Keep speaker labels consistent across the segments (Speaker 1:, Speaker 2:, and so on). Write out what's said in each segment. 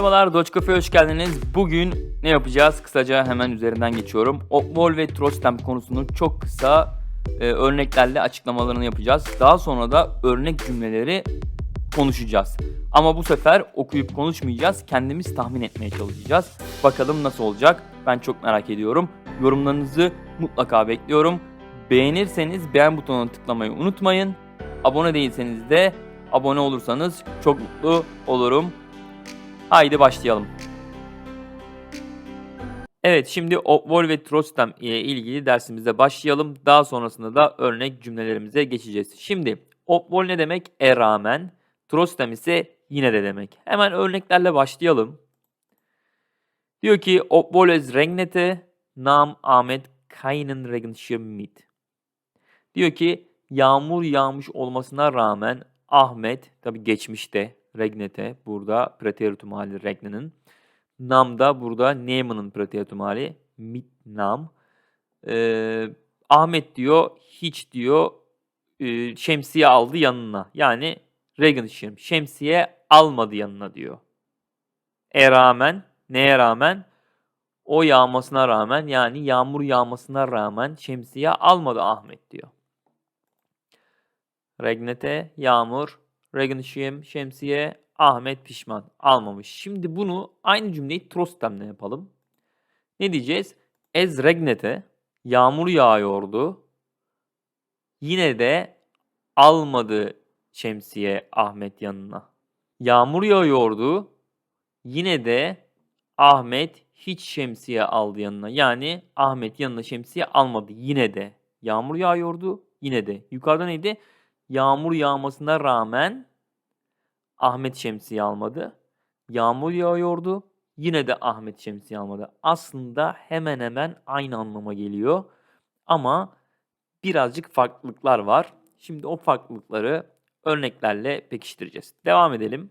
Speaker 1: Merhabalar Doge Cafe'ye hoş geldiniz. Bugün ne yapacağız? Kısaca hemen üzerinden geçiyorum. Opmol ve Trostem konusunu çok kısa e, örneklerle açıklamalarını yapacağız. Daha sonra da örnek cümleleri konuşacağız. Ama bu sefer okuyup konuşmayacağız. Kendimiz tahmin etmeye çalışacağız. Bakalım nasıl olacak? Ben çok merak ediyorum. Yorumlarınızı mutlaka bekliyorum. Beğenirseniz beğen butonuna tıklamayı unutmayın. Abone değilseniz de abone olursanız çok mutlu olurum. Haydi başlayalım. Evet şimdi Opvol ve Trostem ile ilgili dersimize başlayalım. Daha sonrasında da örnek cümlelerimize geçeceğiz. Şimdi Opvol ne demek? E rağmen. Trostem ise yine de demek. Hemen örneklerle başlayalım. Diyor ki Opvol es regnete nam Ahmet keinen Regenschirm mit. Diyor ki yağmur yağmış olmasına rağmen Ahmet tabi geçmişte regnete burada preteritum hali regnenin. Nam da burada Neyman'ın preteritum hali mit nam. Ee, Ahmet diyor hiç diyor e, şemsiye aldı yanına. Yani Regenschirm şemsiye almadı yanına diyor. E rağmen neye rağmen? O yağmasına rağmen yani yağmur yağmasına rağmen şemsiye almadı Ahmet diyor. Regnete, yağmur, Regenschirm, şemsiye, Ahmet pişman. Almamış. Şimdi bunu aynı cümleyi Trostem'le yapalım. Ne diyeceğiz? Ez regnete, yağmur yağıyordu. Yine de almadı şemsiye Ahmet yanına. Yağmur yağıyordu. Yine de Ahmet hiç şemsiye aldı yanına. Yani Ahmet yanına şemsiye almadı. Yine de. Yağmur yağıyordu. Yine de. Yukarıda neydi? Yağmur yağmasına rağmen Ahmet şemsiye almadı. Yağmur yağıyordu. Yine de Ahmet şemsiye almadı. Aslında hemen hemen aynı anlama geliyor. Ama birazcık farklılıklar var. Şimdi o farklılıkları örneklerle pekiştireceğiz. Devam edelim.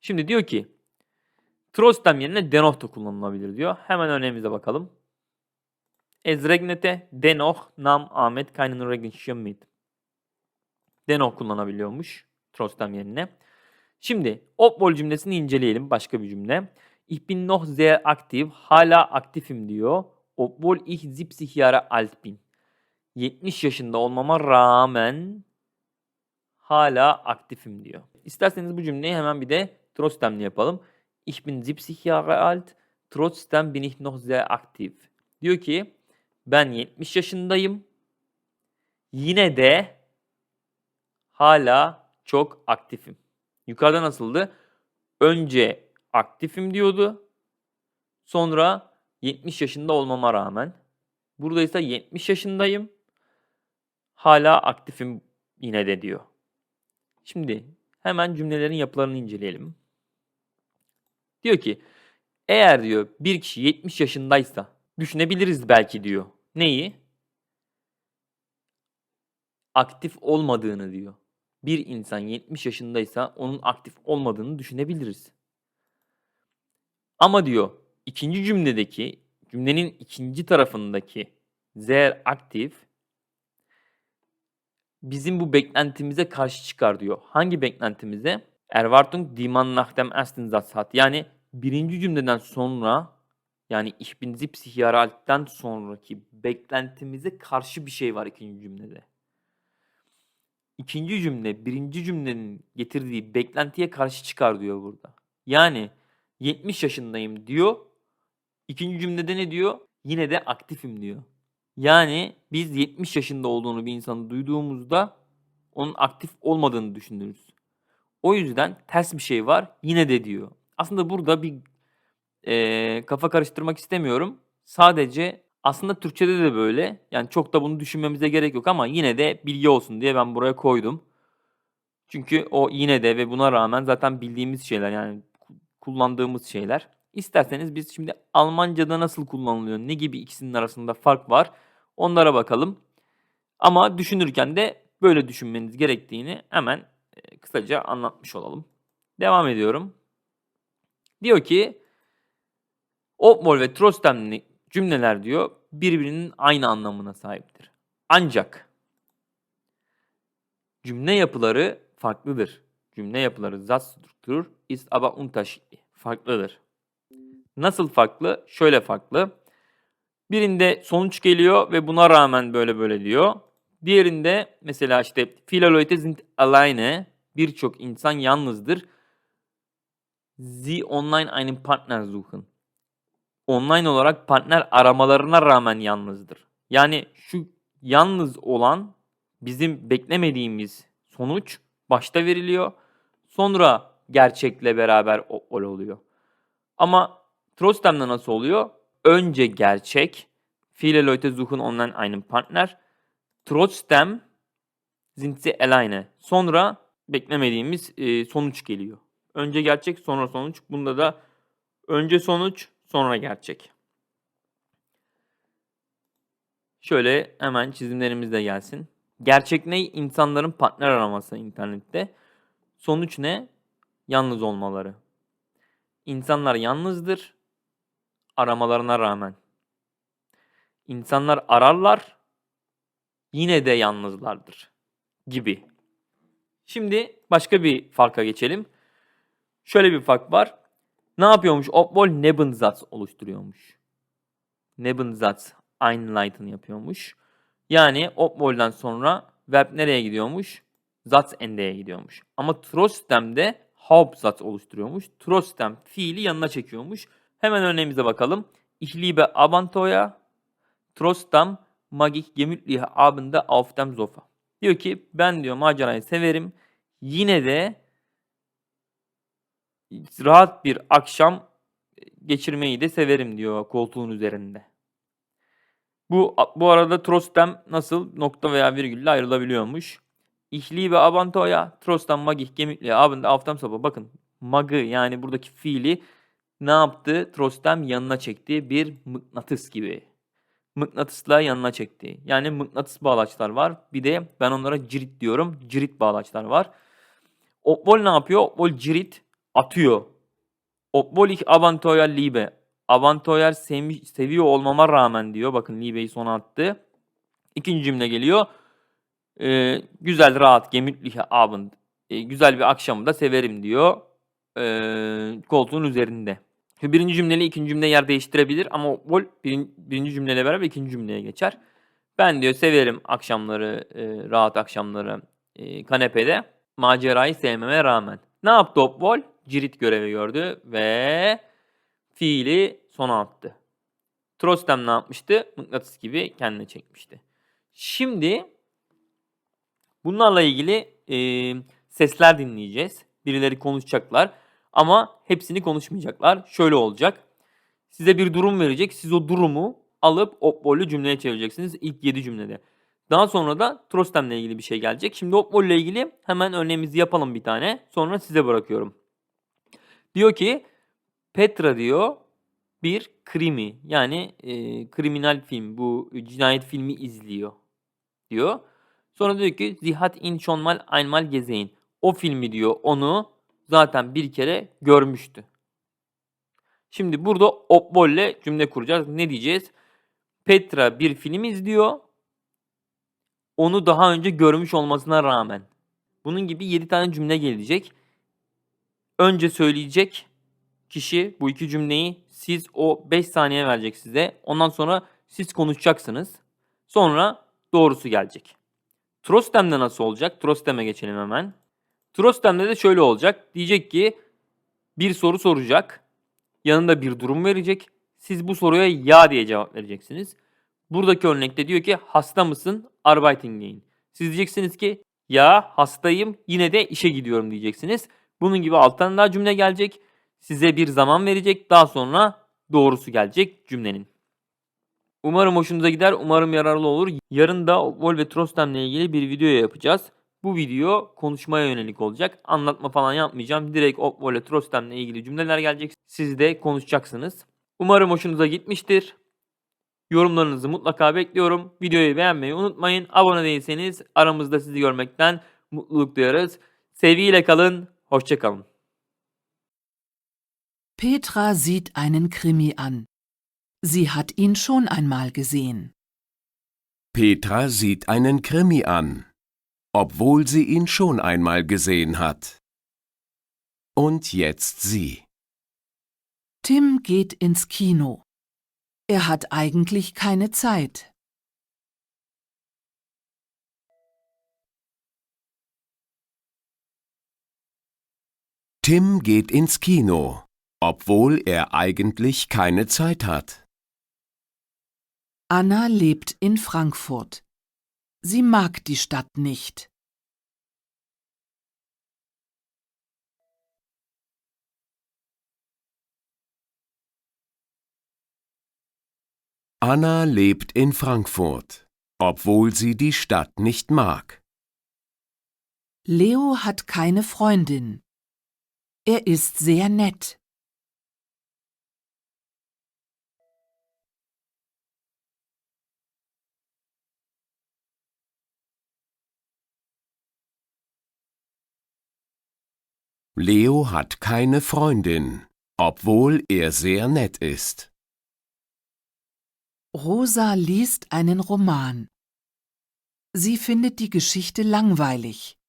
Speaker 1: Şimdi diyor ki Trostem yerine dennoch da kullanılabilir diyor. Hemen örneğimize bakalım. Es regnete dennoch nam Ahmet keinen Regenschirm mit. Dennoch kullanabiliyormuş Trostem yerine. Şimdi Opbol cümlesini inceleyelim. Başka bir cümle. Ich bin noch sehr aktiv. Hala aktifim diyor. Obwohl ich 70 Jahre alt bin. 70 yaşında olmama rağmen hala aktifim diyor. İsterseniz bu cümleyi hemen bir de Trostem'le yapalım. Ich bin 70 Jahre alt. Trotzdem bin ich noch sehr aktiv. Diyor ki ben 70 yaşındayım. Yine de hala çok aktifim. Yukarıda nasıldı? Önce aktifim diyordu. Sonra 70 yaşında olmama rağmen. Burada ise 70 yaşındayım. Hala aktifim yine de diyor. Şimdi hemen cümlelerin yapılarını inceleyelim. Diyor ki eğer diyor bir kişi 70 yaşındaysa düşünebiliriz belki diyor. Neyi? Aktif olmadığını diyor. Bir insan 70 yaşındaysa onun aktif olmadığını düşünebiliriz. Ama diyor ikinci cümledeki cümlenin ikinci tarafındaki sehr aktif bizim bu beklentimize karşı çıkar diyor. Hangi beklentimize? Erwartung die man nach dem ersten Satz hat. Yani birinci cümleden sonra yani ich bin 70 Jahre alt'ten sonraki beklentimize karşı bir şey var ikinci cümlede. İkinci cümle birinci cümlenin getirdiği beklentiye karşı çıkar diyor burada. Yani 70 yaşındayım diyor. İkinci cümlede ne diyor? Yine de aktifim diyor. Yani biz 70 yaşında olduğunu bir insanı duyduğumuzda onun aktif olmadığını düşünürüz. O yüzden ters bir şey var yine de diyor. Aslında burada bir e, kafa karıştırmak istemiyorum. Sadece aslında Türkçe'de de böyle. Yani çok da bunu düşünmemize gerek yok ama yine de bilgi olsun diye ben buraya koydum. Çünkü o yine de ve buna rağmen zaten bildiğimiz şeyler yani kullandığımız şeyler. İsterseniz biz şimdi Almanca'da nasıl kullanılıyor, ne gibi ikisinin arasında fark var onlara bakalım. Ama düşünürken de böyle düşünmeniz gerektiğini hemen e, kısaca anlatmış olalım. Devam ediyorum. Diyor ki Opmol ve Trostemli cümleler diyor birbirinin aynı anlamına sahiptir. Ancak cümle yapıları farklıdır. cümle yapıları Satzstruktur ist aber unterschiedlich. Farklıdır. Nasıl farklı? Şöyle farklı. Birinde sonuç geliyor ve buna rağmen böyle böyle diyor. Diğerinde mesela işte viele sind alleine. Birçok insan yalnızdır. Sie online einen Partner suchen. Online olarak partner aramalarına rağmen yalnızdır. Yani şu yalnız olan bizim beklemediğimiz sonuç başta veriliyor. Sonra gerçekle beraber oluyor. Ama Trostem'de nasıl oluyor? Önce gerçek. Viele Leute suchen online einen Partner. Trotzdem sind sie. Sonra beklemediğimiz e, sonuç geliyor. Önce gerçek sonra sonuç. Bunda da önce sonuç sonra gerçek. Şöyle hemen çizimlerimiz de gelsin. Gerçek ne? İnsanların partner araması internette. Sonuç ne? Yalnız olmaları. İnsanlar yalnızdır aramalarına rağmen. İnsanlar ararlar yine de yalnızlardır gibi. Şimdi başka bir farka geçelim. Şöyle bir fark var. Ne yapıyormuş? Obwohl Nebensatz oluşturuyormuş. Nebensatz Einleiten yapıyormuş. Yani obwohl'dan sonra verb nereye gidiyormuş? Satzende'ye gidiyormuş. Ama Trostem'de Hauptsatz oluşturuyormuş. Trostem fiili yanına çekiyormuş. Hemen örneğimize bakalım. Ich liebe Abenteuer. Trostem mag ich gemütliche Abende auf dem Sofa. Diyor ki ben diyor macerayı severim. Yine de rahat bir akşam geçirmeyi de severim diyor koltuğun üzerinde. Bu bu arada Trostem nasıl nokta veya virgülle ayrılabiliyormuş. İhli ve abantoya Trostem magih abinde aftam sabah. Bakın magı yani buradaki fiili ne yaptı? Trostem yanına çekti. Bir mıknatıs gibi. Mıknatısla yanına çekti. Yani mıknatıs bağlaçlar var. Bir de ben onlara cirit diyorum. Cirit bağlaçlar var. Opbol ne yapıyor? Opbol cirit atıyor. Opbol ich abantoya liebe. Sevmiş, seviyor olmama rağmen diyor. Bakın Libe'yi sona attı. İkinci cümle geliyor. Ee, güzel, rahat, gemütliche Abend. Ee, güzel bir akşamı da severim diyor. Ee, koltuğun üzerinde. Birinci cümleyle ikinci cümle yer değiştirebilir ama Vol birinci, birinci cümleyle beraber ikinci cümleye geçer. Ben diyor severim akşamları, e, rahat akşamları e, kanepede. Macerayı sevmeme rağmen. Ne yaptı Opvol? Cirit görevi gördü ve fiili sona attı. Trostem ne yapmıştı? Mıknatıs gibi kendine çekmişti. Şimdi bunlarla ilgili e, sesler dinleyeceğiz. Birileri konuşacaklar ama hepsini konuşmayacaklar. Şöyle olacak. Size bir durum verecek. Siz o durumu alıp Opvol'ü cümleye çevireceksiniz ilk 7 cümlede. Daha sonra da Trostem'le ilgili bir şey gelecek. Şimdi Opvol ile ilgili hemen örneğimizi yapalım bir tane. Sonra size bırakıyorum. Diyor ki Petra diyor bir krimi yani e, kriminal film bu cinayet filmi izliyor diyor. Sonra diyor ki Sie hat ihn schon mal einmal. O filmi diyor onu zaten bir kere görmüştü. Şimdi burada Opbol ile cümle kuracağız. Ne diyeceğiz? Petra bir film izliyor. Onu daha önce görmüş olmasına rağmen. Bunun gibi 7 tane cümle gelecek. Önce söyleyecek kişi bu iki cümleyi siz o 5 saniye verecek size. Ondan sonra siz konuşacaksınız. Sonra doğrusu gelecek. Trostem'de nasıl olacak? Trostem'e geçelim hemen. Trostem'de de şöyle olacak. Diyecek ki bir soru soracak. Yanında bir durum verecek. Siz bu soruya ya diye cevap vereceksiniz. Buradaki örnekte diyor ki hasta mısın? Arbeiten. Siz diyeceksiniz ki ya hastayım yine de işe gidiyorum diyeceksiniz. Bunun gibi alttan daha cümle gelecek. Size bir zaman verecek. Daha sonra doğrusu gelecek cümlenin. Umarım hoşunuza gider. Umarım yararlı olur. Yarın da Vol ve Trostem'le ilgili bir video yapacağız. Bu video konuşmaya yönelik olacak. Anlatma falan yapmayacağım. Direkt Opvo ile Trostem'le ilgili cümleler gelecek. Siz de konuşacaksınız. Umarım hoşunuza gitmiştir. Yorumlarınızı mutlaka bekliyorum. Videoyu beğenmeyi unutmayın. Abone değilseniz aramızda sizi görmekten mutluluk duyarız. Sevgiyle kalın. Hoşçakalın.
Speaker 2: Petra sieht einen Krimi an. Sie hat ihn schon einmal gesehen.
Speaker 3: Petra sieht einen Krimi an, obwohl sie ihn schon einmal gesehen hat. Und jetzt Sie.
Speaker 2: Tim geht ins Kino. Er hat eigentlich keine Zeit.
Speaker 3: Tim geht ins Kino, obwohl er eigentlich keine Zeit hat.
Speaker 2: Anna lebt in Frankfurt. Sie mag die Stadt nicht.
Speaker 3: Anna lebt in Frankfurt, obwohl sie die Stadt nicht mag.
Speaker 2: Leo hat keine Freundin. Er ist sehr nett.
Speaker 3: Leo hat keine Freundin, obwohl er sehr nett ist.
Speaker 2: Rosa liest einen Roman. Sie findet die Geschichte langweilig.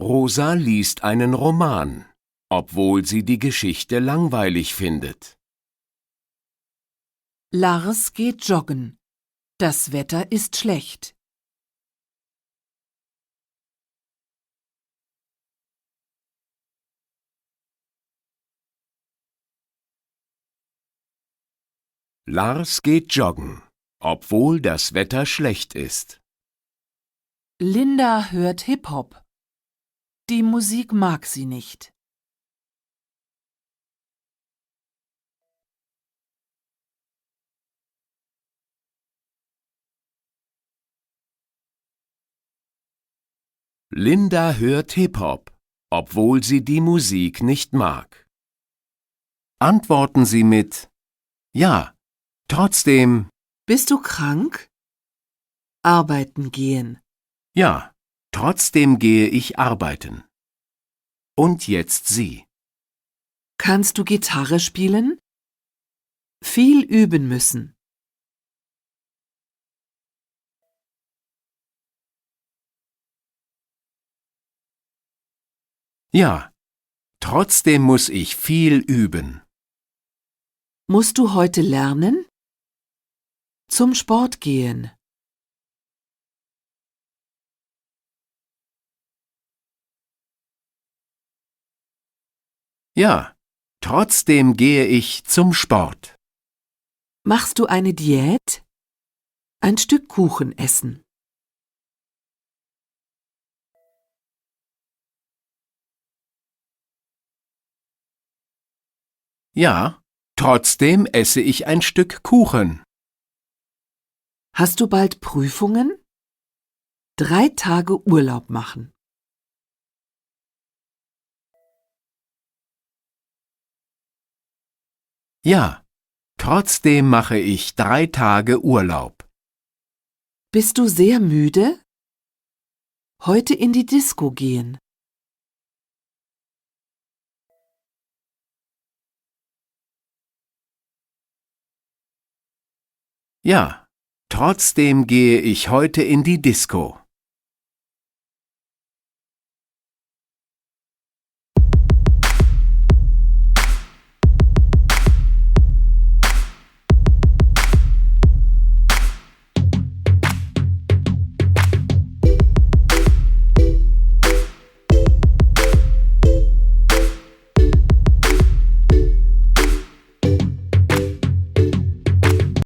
Speaker 3: Rosa liest einen Roman, obwohl sie die Geschichte langweilig findet.
Speaker 2: Lars geht joggen. Das Wetter ist schlecht.
Speaker 3: Lars geht joggen, obwohl das Wetter schlecht ist.
Speaker 2: Linda hört Hip-Hop. Die Musik mag sie nicht.
Speaker 3: Linda hört Hip-Hop, obwohl sie die Musik nicht mag. Antworten Sie mit Ja, trotzdem,
Speaker 2: Bist du krank? Arbeiten gehen.
Speaker 3: ja, trotzdem gehe ich arbeiten. Und jetzt Sie.
Speaker 2: Kannst du Gitarre spielen? Viel üben müssen.
Speaker 3: Ja, trotzdem muss ich viel üben.
Speaker 2: Musst du heute lernen? Zum Sport gehen.
Speaker 3: Ja, trotzdem gehe ich zum Sport.
Speaker 2: Machst du eine Diät? Ein Stück Kuchen essen.
Speaker 3: Ja, trotzdem esse ich ein Stück Kuchen.
Speaker 2: Hast du bald Prüfungen? Drei Tage Urlaub machen.
Speaker 3: Ja, trotzdem mache ich drei Tage Urlaub.
Speaker 2: Bist du sehr müde? Heute in die Disco gehen.
Speaker 3: Ja, trotzdem gehe ich heute in die Disco.